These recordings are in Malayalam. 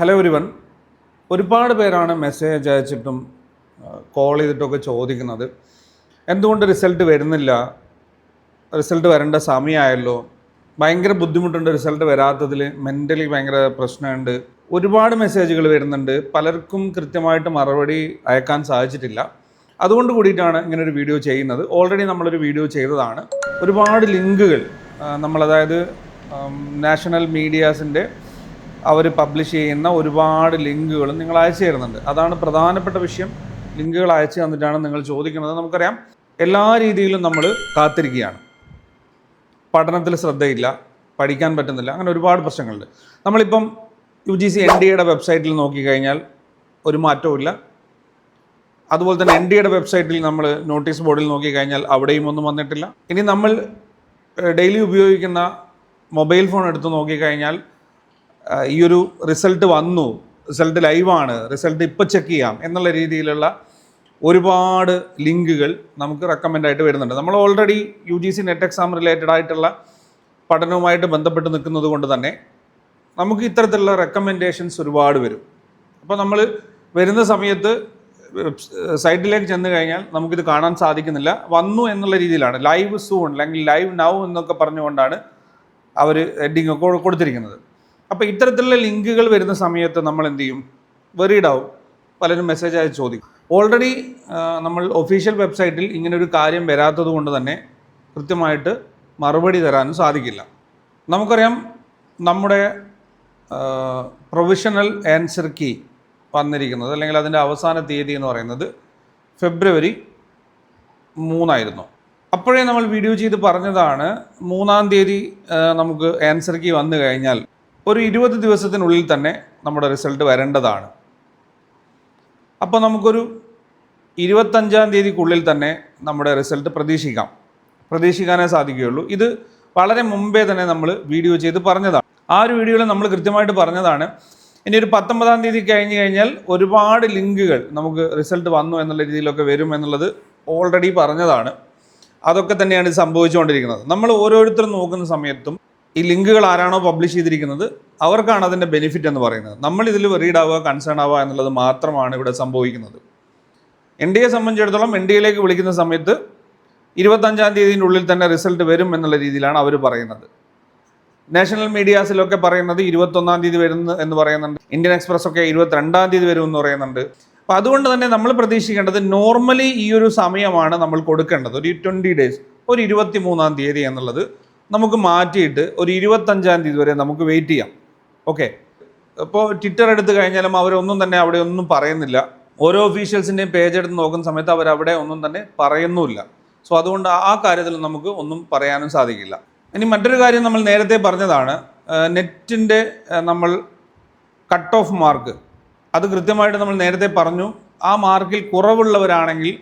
ഹലോ ഒരുവൻ. ഒരുപാട് പേരാണ് മെസ്സേജ് അയച്ചിട്ടും കോൾ ചെയ്തിട്ടൊക്കെ ചോദിക്കുന്നത്. എന്തുകൊണ്ട് റിസൾട്ട് വരുന്നില്ല? റിസൾട്ട് വരേണ്ട സമയമായല്ലോ ഭയങ്കര ബുദ്ധിമുട്ടുണ്ട് റിസൾട്ട് വരാത്തതിൽ മെന്റലി ഭയങ്കര പ്രശ്നമുണ്ട്. ഒരുപാട് മെസ്സേജുകൾ വരുന്നുണ്ട്. പലർക്കും കൃത്യമായിട്ട് മറുപടി അയക്കാൻ സാധിച്ചിട്ടില്ല. അതുകൊണ്ട് കൂടിയിട്ടാണ് ഇങ്ങനെ ഒരു വീഡിയോ ചെയ്യുന്നത്. ഓൾറെഡി നമ്മളൊരു വീഡിയോ ചെയ്തതാണ്. ഒരുപാട് ലിങ്കുകൾ നമ്മൾ അതായത് നാഷണൽ മീഡിയാസിന്റെ അവർ പബ്ലിഷ് ചെയ്യുന്ന ഒരുപാട് ലിങ്കുകൾ നിങ്ങൾ അയച്ചു തരുന്നുണ്ട്. അതാണ് പ്രധാനപ്പെട്ട വിഷയം. ലിങ്കുകൾ അയച്ചു തന്നിട്ടാണ് നിങ്ങൾ ചോദിക്കുന്നത്. നമുക്കറിയാം എല്ലാ രീതിയിലും നമ്മൾ കാത്തിരിക്കുകയാണ്. പഠനത്തിൽ ശ്രദ്ധയില്ല പഠിക്കാൻ പറ്റുന്നില്ല അങ്ങനെ ഒരുപാട് പ്രശ്നങ്ങളുണ്ട്. നമ്മളിപ്പം U G C N D എയുടെ വെബ്സൈറ്റിൽ നോക്കിക്കഴിഞ്ഞാൽ ഒരു മാറ്റവും ഇല്ല. അതുപോലെ തന്നെ എൻ ഡി എയുടെ വെബ്സൈറ്റിൽ നമ്മൾ നോട്ടീസ് ബോർഡിൽ നോക്കിക്കഴിഞ്ഞാൽ അവിടെയും ഒന്നും വന്നിട്ടില്ല. ഇനി നമ്മൾ ഡെയിലി ഉപയോഗിക്കുന്ന മൊബൈൽ ഫോൺ എടുത്ത് നോക്കിക്കഴിഞ്ഞാൽ ഈ ഒരു റിസൾട്ട് വന്നു. റിസൾട്ട് ലൈവാണ്. റിസൾട്ട് ഇപ്പോൾ ചെക്ക് ചെയ്യാം എന്നുള്ള രീതിയിലുള്ള ഒരുപാട് ലിങ്കുകൾ നമുക്ക് റെക്കമെൻഡ് ആയിട്ട് വരുന്നുണ്ട്. നമ്മൾ already U G C NET exam related ആയിട്ടുള്ള പഠനവുമായിട്ട് ബന്ധപ്പെട്ട് നിൽക്കുന്നത് കൊണ്ട് തന്നെ നമുക്ക് ഇത്തരത്തിലുള്ള റെക്കമെൻഡേഷൻസ് ഒരുപാട് വരും. അപ്പോൾ നമ്മൾ വരുന്ന സമയത്ത് സൈറ്റിലേക്ക് ചെന്ന് കഴിഞ്ഞാൽ നമുക്കിത് കാണാൻ സാധിക്കുന്നില്ല. വന്നു എന്നുള്ള രീതിയിലാണ്. ലൈവ് സൂൺ അല്ലെങ്കിൽ ലൈവ് നൗ എന്നൊക്കെ പറഞ്ഞുകൊണ്ടാണ് അവർ ഒക്കെ കൊടുത്തിരിക്കുന്നത്. അപ്പോൾ ഇത്തരത്തിലുള്ള ലിങ്കുകൾ വരുന്ന സമയത്ത് നമ്മൾ എന്ത് ചെയ്യും? വെറീഡ് ആവും. പലരും മെസ്സേജ് അയച്ച് ചോദിക്കും. ഓൾറെഡി നമ്മൾ ഒഫീഷ്യൽ വെബ്സൈറ്റിൽ ഇങ്ങനെ ഒരു കാര്യം വരാത്തത് കൊണ്ട് തന്നെ കൃത്യമായിട്ട് മറുപടി തരാനും സാധിക്കില്ല. നമുക്കറിയാം നമ്മുടെ പ്രൊവിഷണൽ ആൻസർ കീ വന്നിരിക്കുന്നത് അല്ലെങ്കിൽ അതിന്റെ അവസാന തീയതി എന്ന് പറയുന്നത് ഫെബ്രുവരി മൂന്നായിരുന്നു. അപ്പോഴേ നമ്മൾ വീഡിയോ ചെയ്ത് പറഞ്ഞതാണ് മൂന്നാം തീയതി നമുക്ക് ആൻസർ കീ വന്നു കഴിഞ്ഞാൽ ഒരു ഇരുപത് ദിവസത്തിനുള്ളിൽ തന്നെ നമ്മുടെ റിസൾട്ട് വരേണ്ടതാണ്. അപ്പോൾ നമുക്കൊരു ഇരുപത്തഞ്ചാം തീയതിക്കുള്ളിൽ തന്നെ നമ്മുടെ റിസൾട്ട് പ്രതീക്ഷിക്കാം. പ്രതീക്ഷിക്കാനേ സാധിക്കുകയുള്ളൂ. ഇത് വളരെ മുമ്പേ തന്നെ നമ്മൾ വീഡിയോ ചെയ്ത് പറഞ്ഞതാണ്. ആ ഒരു വീഡിയോയിൽ നമ്മൾ കൃത്യമായിട്ട് പറഞ്ഞതാണ്. ഇനി ഒരു പത്തൊമ്പതാം തീയതി കഴിഞ്ഞ് കഴിഞ്ഞാൽ ഒരുപാട് ലിങ്കുകൾ നമുക്ക് റിസൾട്ട് വന്നു എന്നുള്ള രീതിയിലൊക്കെ വരും എന്നുള്ളത് ഓൾറെഡി പറഞ്ഞതാണ്. അതൊക്കെ തന്നെയാണ് സംഭവിച്ചുകൊണ്ടിരിക്കുന്നത്. നമ്മൾ ഓരോരുത്തരും നോക്കുന്ന സമയത്തും ഈ ലിങ്കുകൾ ആരാണോ പബ്ലിഷ് ചെയ്തിരിക്കുന്നത് അവർക്കാണ് അതിന്റെ ബെനിഫിറ്റ് എന്ന് പറയുന്നത്. നമ്മൾ ഇതിൽ വെറീഡ് ആവുക കൺസേൺ ആവുക എന്നുള്ളത് മാത്രമാണ് ഇവിടെ സംഭവിക്കുന്നത്. എൻ ഡി എ സംബന്ധിച്ചിടത്തോളം എൻ ഡി എയിലേക്ക് വിളിക്കുന്ന സമയത്ത് ഇരുപത്തഞ്ചാം തീയതിന്റെ ഉള്ളിൽ തന്നെ റിസൾട്ട് വരും എന്നുള്ള രീതിയിലാണ് അവർ പറയുന്നത്. നാഷണൽ മീഡിയാസിലൊക്കെ പറയുന്നത് ഇരുപത്തൊന്നാം തീയതി വരുന്നു എന്ന് പറയുന്നുണ്ട്. ഇന്ത്യൻ എക്സ്പ്രസ് ഒക്കെ ഇരുപത്തിരണ്ടാം തീയതി വരും എന്ന് പറയുന്നുണ്ട്. അപ്പോൾ അതുകൊണ്ട് തന്നെ നമ്മൾ പ്രതീക്ഷിക്കേണ്ടത് നോർമലി ഈ ഒരു സമയമാണ് നമ്മൾ കൊടുക്കേണ്ടത്. ഒരു ട്വന്റി ഡേയ്സ് ഒരു ഇരുപത്തി മൂന്നാം തീയതി എന്നുള്ളത് നമുക്ക് മാറ്റിയിട്ട് ഒരു ഇരുപത്തഞ്ചാം തീയതി വരെ നമുക്ക് വെയിറ്റ് ചെയ്യാം. ഓക്കെ ഇപ്പോൾ ട്വിറ്റർ എടുത്തു കഴിഞ്ഞാലും അവരൊന്നും തന്നെ അവിടെ ഒന്നും പറയുന്നില്ല. ഓരോ ഒഫീഷ്യൽസിന്റെയും പേജ് എടുത്ത് നോക്കുന്ന സമയത്ത് അവരവിടെ ഒന്നും തന്നെ പറയുന്നുമില്ല. സോ അതുകൊണ്ട് ആ കാര്യത്തിൽ നമുക്ക് ഒന്നും പറയാനും സാധിക്കില്ല. ഇനി മറ്റൊരു കാര്യം നമ്മൾ നേരത്തെ പറഞ്ഞതാണ് നെറ്റിന്റെ നമ്മൾ കട്ട് ഓഫ് മാർക്ക് അത് കൃത്യമായിട്ട് നമ്മൾ നേരത്തെ പറഞ്ഞു. ആ മാർക്കിൽ കുറവുള്ളവരാണെങ്കിൽ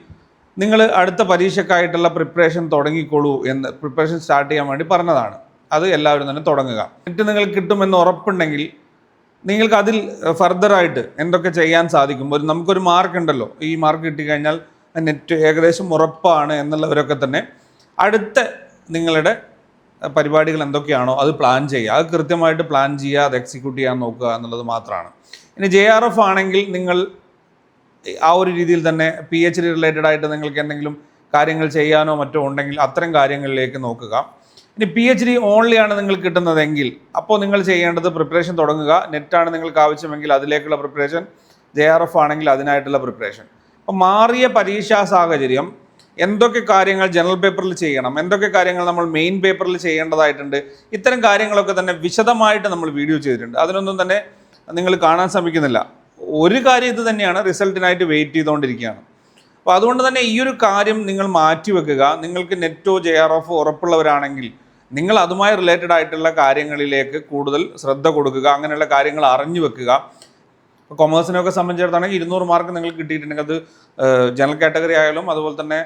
നിങ്ങൾ അടുത്ത പരീക്ഷയ്ക്കായിട്ടുള്ള പ്രിപ്പറേഷൻ തുടങ്ങിക്കോളൂ എന്ന് പ്രിപ്പറേഷൻ സ്റ്റാർട്ട് ചെയ്യാൻ വേണ്ടി പറഞ്ഞതാണ്. അത് എല്ലാവരും തന്നെ തുടങ്ങുക. എന്നിട്ട് നിങ്ങൾക്ക് കിട്ടുമെന്ന് ഉറപ്പുണ്ടെങ്കിൽ നിങ്ങൾക്ക് അതിൽ ഫർദറായിട്ട് എന്തൊക്കെ ചെയ്യാൻ സാധിക്കും ഒരു നമുക്കൊരു മാർക്ക് ഉണ്ടല്ലോ. ഈ മാർക്ക് കിട്ടിക്കഴിഞ്ഞാൽ നെറ്റ് ഏകദേശം ഉറപ്പാണ് എന്നുള്ളവരൊക്കെ തന്നെ അടുത്ത നിങ്ങളുടെ പരിപാടികൾ എന്തൊക്കെയാണോ അത് പ്ലാൻ ചെയ്യുക. അത് കൃത്യമായിട്ട് പ്ലാൻ ചെയ്യുക അത് എക്സിക്യൂട്ട് ചെയ്യാൻ നോക്കുക എന്നുള്ളത് മാത്രമാണ്. ഇനി ജെ ആർ എഫ് ആണെങ്കിൽ നിങ്ങൾ ആ ഒരു രീതിയിൽ തന്നെ പി എച്ച് ഡി റിലേറ്റഡ് ആയിട്ട് നിങ്ങൾക്ക് എന്തെങ്കിലും കാര്യങ്ങൾ ചെയ്യാനോ മറ്റോ ഉണ്ടെങ്കിൽ അത്തരം കാര്യങ്ങളിലേക്ക് നോക്കുക. ഇനി പി എച്ച് ഡി ഓൺലി ആണ് നിങ്ങൾക്ക് കിട്ടുന്നതെങ്കിൽ അപ്പോൾ നിങ്ങൾ ചെയ്യേണ്ടത് പ്രിപ്പറേഷൻ തുടങ്ങുക. നെറ്റാണ് നിങ്ങൾക്ക് ആവശ്യമെങ്കിൽ അതിലേക്കുള്ള പ്രിപ്പറേഷൻ ജെ ആർ എഫ് ആണെങ്കിൽ അതിനായിട്ടുള്ള പ്രിപ്പറേഷൻ അപ്പോൾ മാറിയ പരീക്ഷാ സാഹചര്യം എന്തൊക്കെ കാര്യങ്ങൾ ജനറൽ പേപ്പറിൽ ചെയ്യണം എന്തൊക്കെ കാര്യങ്ങൾ നമ്മൾ മെയിൻ പേപ്പറിൽ ചെയ്യേണ്ടതായിട്ടുണ്ട് ഇത്തരം കാര്യങ്ങളൊക്കെ തന്നെ വിശദമായിട്ട് നമ്മൾ വീഡിയോ ചെയ്തിട്ടുണ്ട്. അതിനൊന്നും തന്നെ നിങ്ങൾ കാണാൻ ശ്രമിക്കുന്നില്ല. ഒരു കാര്യം ഇത് തന്നെയാണ് റിസൾട്ടിനായിട്ട് വെയിറ്റ് ചെയ്തുകൊണ്ടിരിക്കുകയാണ് അപ്പോൾ അതുകൊണ്ട് തന്നെ ഈ ഒരു കാര്യം നിങ്ങൾ മാറ്റി വെക്കുക. നിങ്ങൾക്ക് നെറ്റോ ജെ ആർ എഫോ ഉറപ്പുള്ളവരാണെങ്കിൽ നിങ്ങൾ അതുമായി റിലേറ്റഡ് ആയിട്ടുള്ള കാര്യങ്ങളിലേക്ക് കൂടുതൽ ശ്രദ്ധ കൊടുക്കുക. അങ്ങനെയുള്ള കാര്യങ്ങൾ അറിഞ്ഞു വെക്കുക. ഇപ്പോൾ കൊമേഴ്സിനൊക്കെ സംബന്ധിച്ചിടത്താണെങ്കിൽ ഇരുന്നൂറ് മാർക്ക് നിങ്ങൾക്ക് കിട്ടിയിട്ടുണ്ടെങ്കിൽ അത് ജനറൽ കാറ്റഗറി ആയാലും അതുപോലെ തന്നെ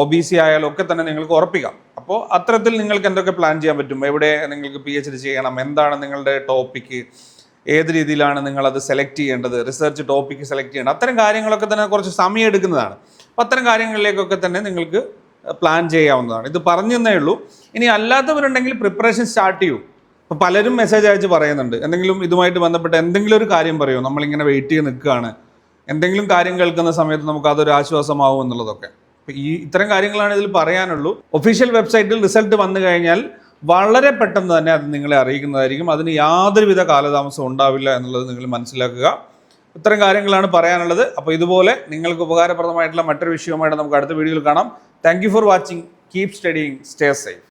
ഒ ബി സി ആയാലും ഒക്കെ തന്നെ നിങ്ങൾക്ക് ഉറപ്പിക്കാം. അപ്പോൾ അത്തരത്തിൽ നിങ്ങൾക്ക് എന്തൊക്കെ പ്ലാൻ ചെയ്യാൻ പറ്റും? എവിടെ നിങ്ങൾക്ക് പി എച്ച് ഡി ചെയ്യണം? എന്താണ് നിങ്ങളുടെ ടോപ്പിക്ക് ഏത് രീതിയിലാണ് നിങ്ങളത് സെലക്ട് ചെയ്യേണ്ടത്? റിസർച്ച് ടോപ്പിക്ക് സെലക്ട് ചെയ്യേണ്ടത്? അത്തരം കാര്യങ്ങളൊക്കെ തന്നെ കുറച്ച് സമയം എടുക്കുന്നതാണ്. അപ്പോൾ അത്തരം കാര്യങ്ങളിലേക്കൊക്കെ തന്നെ നിങ്ങൾക്ക് പ്ലാൻ ചെയ്യാവുന്നതാണ്. ഇത് പറഞ്ഞു തന്നേ ഉള്ളൂ. ഇനി അല്ലാത്തവരുണ്ടെങ്കിൽ പ്രിപ്പറേഷൻ സ്റ്റാർട്ട് ചെയ്യൂ. അപ്പോൾ പലരും മെസ്സേജ് അയച്ച് പറയുന്നുണ്ട്. എന്തെങ്കിലും ഇതുമായിട്ട് ബന്ധപ്പെട്ട് എന്തെങ്കിലും ഒരു കാര്യം പറയുമോ നമ്മളിങ്ങനെ വെയിറ്റ് ചെയ്ത് നിൽക്കുകയാണ്. എന്തെങ്കിലും കാര്യം കേൾക്കുന്ന സമയത്ത് നമുക്ക് അതൊരു ആശ്വാസമാവും എന്നുള്ളതൊക്കെ. ഈ ഇത്തരം കാര്യങ്ങളാണ് ഇതിൽ പറയാനുള്ളൂ. ഒഫീഷ്യൽ വെബ്സൈറ്റിൽ റിസൾട്ട് വന്നു കഴിഞ്ഞാൽ വളരെ പെട്ടെന്ന് തന്നെ അത് നിങ്ങളെ അറിയിക്കുന്നതായിരിക്കും. അതിന് യാതൊരുവിധ കാലതാമസം ഉണ്ടാവില്ല എന്നുള്ളത് നിങ്ങൾ മനസ്സിലാക്കുക. ഇത്തരം കാര്യങ്ങളാണ് പറയാനുള്ളത്. അപ്പോൾ ഇതുപോലെ നിങ്ങൾക്ക് ഉപകാരപ്രദമായിട്ടുള്ള മറ്റൊരു വിഷയവുമായിട്ട് നമുക്ക് അടുത്ത വീഡിയോയിൽ കാണാം. Thank for watching keep studying stay safe